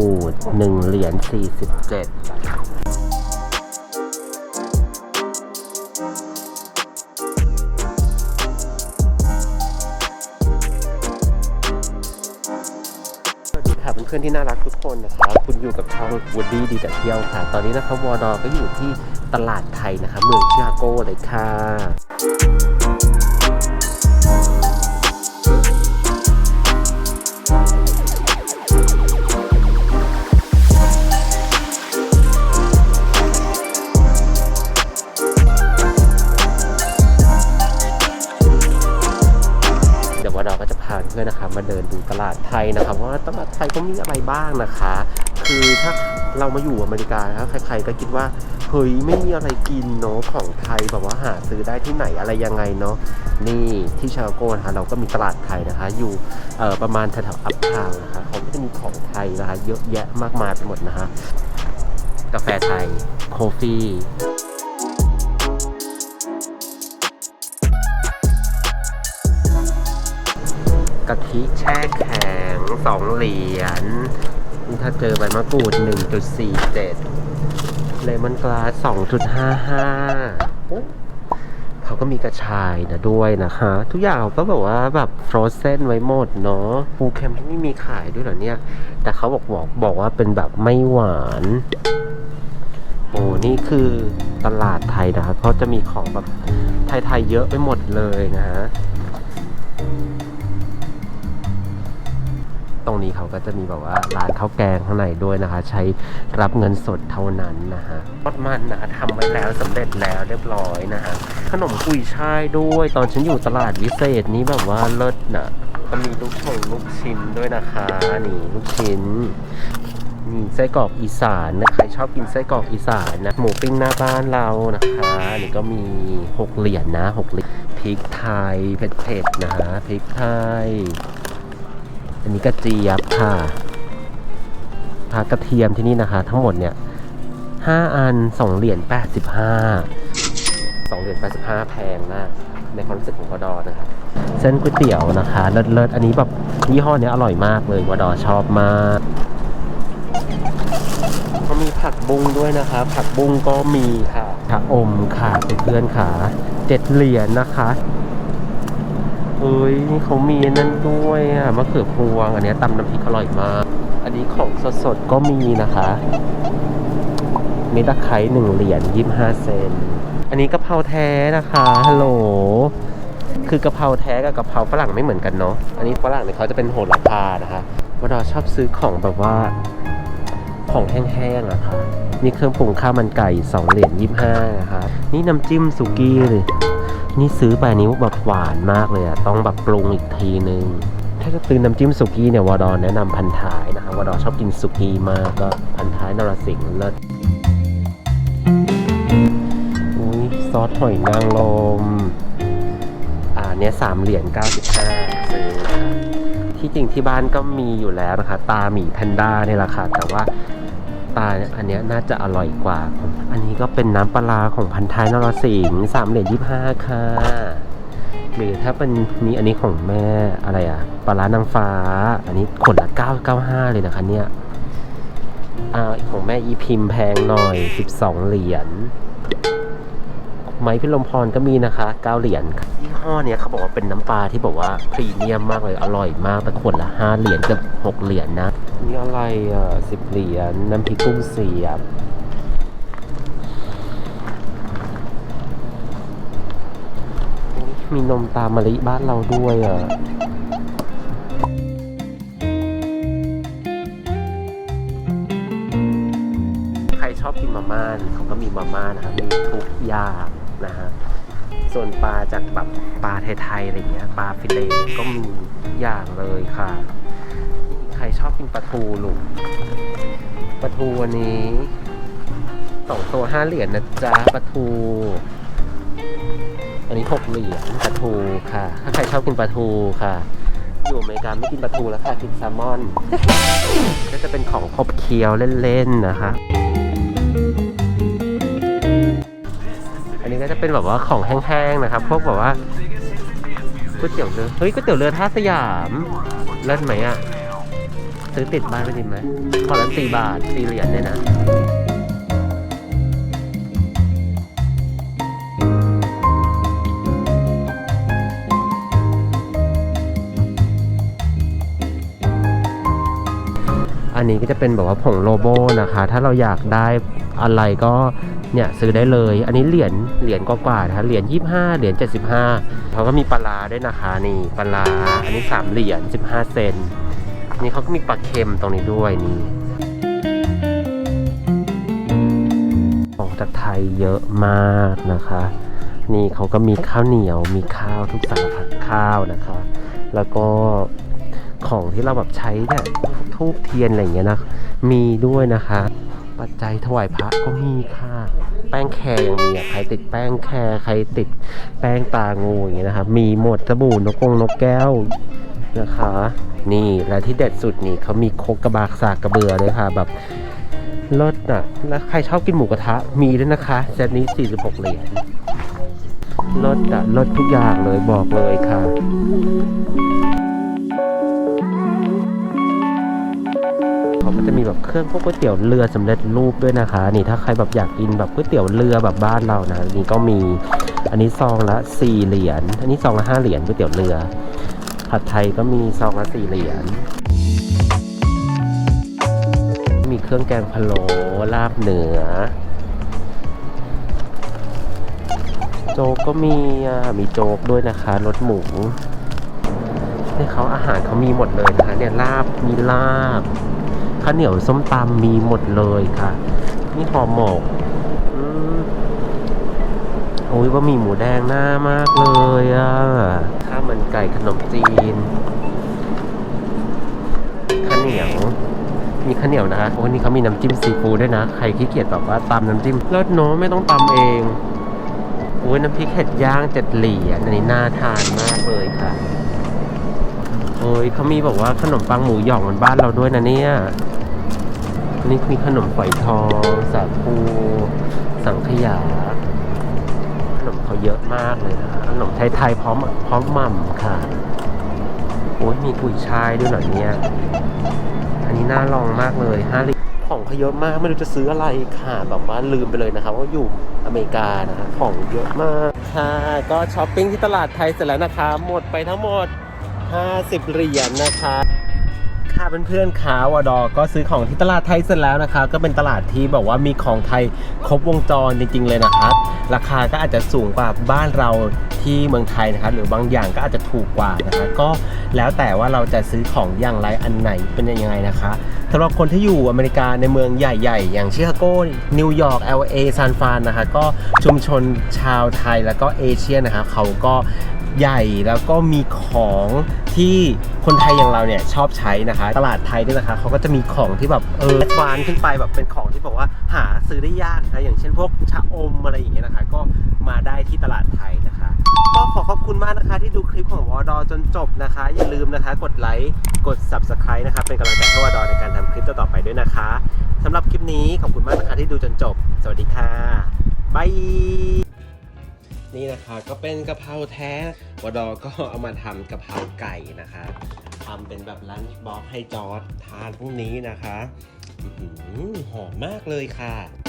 ูด1เหรียญ47สวัสดีค่ะเพื่อนๆที่น่ารักทุกคนนะคะคุณอยู่กับช่องวูดดี้ดีแต่เที่ยวค่ะ ตอนนี้นะครับวอดอก็อยู่ที่ตลาดไทยนะคะเมืองชิคาโกเลยค่ะ มาเดินดูตลาดไทยนะคะว่าตลาดไทยก็มีอะไรบ้างนะคะ คือถ้าเรามาอยู่อเมริกาครับใครๆก็คิดว่าเฮ้ยไม่มีอะไรกินเนาะของไทยแบบว่าหาซื้อได้ที่ไหนอะไรยังไงเนาะนี่ที่ชาโกนะคะเราก็มีตลาดไทยนะคะ อยู่เอ่อประมาณแถวๆอัพทาวน์นะคะเขาก็จะมีของไทยนะคะเยอะแยะมากมายไปหมดนะคะกาแฟไทยโคฟี่ กะทิแช่แข็งสองเหรียญนี่ถ้าเจอใบมะกรูด 1.47 เลมอนกลาส2.55โอ้เขาก็มีกระชายนะด้วยนะคะ ทุกอย่างเขาก็แบบว่าแบบฟรอสเซนไว้หมดเนาะปูเค็มที่ไม่มีขายด้วยเหรอเนี่ย แต่เขาบอกบอกบอกว่าเป็นแบบไม่หวานโอ้นี่คือตลาดไทยนะครับ เพราะจะมีของแบบไทยๆเยอะไปหมดเลยนะฮะ ตรงนี้เขาก็จะมีแบบว่าร้านข้าวแกงข้างในด้วยนะคะ ใช้รับเงินสดเท่านั้นนะฮะทอดมันนะทำไว้แล้วสำเร็จแล้วเรียบร้อยนะฮะขนมกุยช่ายด้วย ตอนฉันอยู่ตลาดวิเศษนี้แบบว่าเลิศนะก็มีลูกชงลูกชิ้นด้วยนะคะนี่ลูกชิ้นนี่ไส้กรอกอีสานนะใครชอบกินไส้กรอกอีสานนะหมูปิ้งหน้าบ้านเรานะคะนี่ก็มีหกเหรียญนะหกเหรียญพริกไทยเผ็ดๆนะฮะพริกไทย อันนี้กระเจี๊ยบค่ะพากระเทียมที่นี่นะคะ ทั้งหมดเนี่ยห้าอันสองเหรียญแปดสิบห้าสองเหรียญแปดสิบห้าแพงมาก ในความรู้สึกของวดอนะครับเส้นก๋วยเตี๋ยวนะคะเลิศเลิศอันนี้แบบยี่ห้อเนี้ยอร่อยมากเลยวดอชอบมากเขามีผักบุ้งด้วยนะคะ ผักบุ้งก็มีค่ะชะอมค่ะเพื่อนๆค่ะเจ็ดเหรียญนะคะ เฮ้ยนี่เขามีนั่นด้วยอะมะเขือพวง อันนี้ตำน้ำพริกอร่อยมาก อันนี้ของสดๆก็มีนะคะเมดตะไคร้หนึ่งเหรียญยี่ห้าเซน อันนี้กะเพราแท้นะคะฮัลโหลคือกะเพราแท้กับกะเพราฝรั่งไม่เหมือนกันเนาะอันนี้ฝรั่งเนี่ยเขาจะเป็นโหระพานะคะว่าเราชอบซื้อของแบบว่าของแห้งๆอะค่ะนี่เครื่องปรุงข้าวมันไก่สองเหรียญยี่ห้านะคะนี่น้ำจิ้มสุกี้เลย นี่ซื้อไปนี้แบบหวานมากเลยอะต้องแบบปรุงอีกทีนึง ถ้าจะซื้อน้ำจิ้มสุกี้เนี่ยวอดอแนะนำพันท้ายนะคะวอดอชอบกินสุกี้มากก็พันท้ายนรสิงห์เลิศอุ้ยซอสหอยนางรมอ่าเนี้ยสามเหรียญเก้าสิบห้าซื้อนะคะที่จริงที่บ้านก็มีอยู่แล้วนะคะ ตาหมีแพนด้าเนี่ยแหละค่ะแต่ว่า ตาอันนี้น่าจะอร่อยกว่า อันนี้ก็เป็นน้ำปลาของพันท้ายนรสิงห์สามเหรียญยี่ห้าค่ะหรือถ้าเป็นมีอันนี้ของแม่อะไรอะปลาร้านางฟ้า อันนี้ขนละ 995 เลยนะคะเนี่ยอ่าของแม่อีพิมพ์แพงหน่อย 12 เหรียญ ไม้พิลมพรก็มีนะคะ9เหรียญยี่ห้อเนี้ยเขาบอกว่าเป็นน้ำปลาที่บอกว่าพรีเมียมมากเลยอร่อยมากแต่ขวดละ5เหรียญกับ6เหรียญนะนี่อะไรอะ10เหรียญน้ำพริกกุ้งเสียบมีนมตามมะลิบ้านเราด้วยอะใครชอบกินมาม่าเนี่ยเขาก็มีมาม่านะครับมีทุกอย่าง นะฮะส่วนปลาจากแบบปลาไทยๆอะไรเงี้ยปลาฟิเลตก็มีอย่างเลยค่ะ ใครชอบกินปลาทูลูกปลาทูวันนี้สองตัวห้าเหรียญนะจ๊ะปลาทู อันนี้หกเหรียญปลาทูค่ะ ถ้าใครชอบกินปลาทูค่ะ อยู่อเมริกาไม่กินปลาทูแล้วค่ะกินแซลมอน ก็จะเป็นของขบเคี้ยวเล่นๆนะคะ ก็จะเป็นแบบว่าของแห้งๆนะครับ พวกแบบว่าก๋วยเตี๋ยวเรือเฮ้ยก๋วยเตี๋ยวเรือท่าสยามเลิศไหมอะซื้อติดบ้านไปดีไหมขอละสี่บาทสี่เหรียญเนี่ยนะ อันนี้ก็จะเป็นแบบว่าผงโลโบนะคะ ถ้าเราอยากได้อะไรก็เนี่ยซื้อได้เลย อันนี้เหรียญเหรียญกว่าๆนะคะเหรียญ25 เหรียญ75เขาก็มีปลาด้วยนะคะนี่ปลาร้าอันนี้ 3 เหรียญ15 เซนนี่เขาก็มีปลาเค็มตรงนี้ด้วยนี่ของจากไทยเยอะมากนะคะ นี่เขาก็มีข้าวเหนียวมีข้าวทุกสารพัดข้าวนะคะ แล้วก็ ของที่เราแบบใช้เนี่ยทูบเทียนอะไรอย่างเงี้ยนะ มีด้วยนะคะ ปัจจัยถวายพระก็มีค่ะ แป้งแคร์ยังมีอะใครติดแป้งแคร์ใครติดแป้งตางูอย่างเงี้ยนะครับ มีหมดสบู่นกกงนกแก้วนะคะ นี่และที่เด็ดสุดนี่เขามีโคกกระบากสากกระเบือเลยค่ะแบบเลิศอะแล้วใครชอบกินหมูกระทะมีด้วยนะคะเซตนี้ 46 เหรียญเลิศอะเลิศทุกอย่างเลยบอกเลยค่ะ ก็จะมีแบบเครื่องพวกก๋วยเตี๋ยวเรือสำเร็จรูปด้วยนะคะ นี่ถ้าใครแบบอยากกินแบบก๋วยเตี๋ยวเรือแบบบ้านเรานะนี่ก็มีอันนี้ซองละสี่เหรียญอันนี้ซองละห้าเหรียญก๋วยเตี๋ยวเรือ ผัดไทยก็มีซองละสี่เหรียญมีเครื่องแกงพะโล้ลาบเหนือ โจ๊กก็มีมีโจ๊กด้วยนะคะรสหมูนี่เขาอาหารเขามีหมดเลยนะคะเนี่ยลาบมีลาบ ข้าวเหนียวส้มตำมีหมดเลยค่ะ นี่ห่อหมกอืมโอ้ยบะหมี่หมูแดงหน้ามากเลยอะข้าวมันไก่ขนมจีนข้าวเหนียว มีข้าวเหนียวนะคะโอ้นี่เขามีน้ำจิ้มซีฟู้ดด้วยนะ ใครขี้เกียจแบบว่าตำน้ำจิ้มเลิศเน้ไม่ต้องตำเองโอ้ยน้ำพริกเห็ดย่างเจ็ดเหรียญอันนี้น่าทานมากเลยค่ะ โอ้ยเขามีบอกว่าขนมปังหมูหยองเหมือนบ้านเราด้วยนะเนี่ย นี่มีขนมฝอยทองสาคูสังขยา ขนมเขาเยอะมากเลยนะขนมไทยๆพร้อมพร้อมหม่ำค่ะ โอ้ยมีกุยช่ายด้วยเหรอเนี่ย อันนี้น่าลองมากเลยห้าลิตรของเขาเยอะมากไม่รู้จะซื้ออะไรค่ะแบบว่าลืมไปเลยนะครับว่าอยู่อเมริกานะคะของเยอะมากค่ะก็ช้อปปิ้งที่ตลาดไทยเสร็จแล้วนะคะ หมดไปทั้งหมด 50 เหรียญนะคะค่ะเพื่อนๆขาวดอ ก็ซื้อของที่ตลาดไทยเสร็จแล้วนะคะ ก็เป็นตลาดที่แบบว่ามีของไทยครบวงจรจริง ๆ เลยนะครับ ราคาก็อาจจะสูงกว่าบ้านเราที่เมืองไทยนะครับหรือบางอย่างก็อาจจะถูกกว่านะคะก็ แล้วแต่ว่าเราจะซื้อของอย่างไรอันไหนเป็นยังไงนะคะสำหรับคนที่อยู่อเมริกาในเมืองใหญ่ ๆ อย่างชิคาโกนิวยอร์ก LA ซานฟรานนะคะก็ชุมชนชาวไทยแล้วก็เอเชียนะคะเขาก็ใหญ่แล้วก็มีของที่คนไทยอย่างเราเนี่ยชอบใช้นะคะ ตลาดไทยเนี่ยนะคะเขาก็จะมีของที่แบบเออวานขึ้นไปแบบเป็นของที่บอกว่าหาซื้อได้ยากนะคะอย่างเช่นพวกชะอมอะไรอย่างเงี้ยนะคะ ก็มาได้ที่ตลาดไทยนะคะ ก็ขอขอบคุณมากนะคะที่ดูคลิปของวอดอจนจบนะคะอย่าลืมนะคะ กดไลค์กด subscribe นะคะเป็นกำลังใจให้วอดอในการทำคลิปต่อๆไปด้วยนะคะสำหรับคลิปนี้ขอบคุณมากนะคะที่ดูจนจบ สวัสดีค่ะบายนี่นะคะก็เป็นกะเพราแท้วอดอก็เอามาทำกะเพราไก่นะคะทำเป็นแบบลันช์บ็อกให้จอร์ดทานพรุ่งนี้นะคะหอมมากเลยค่ะ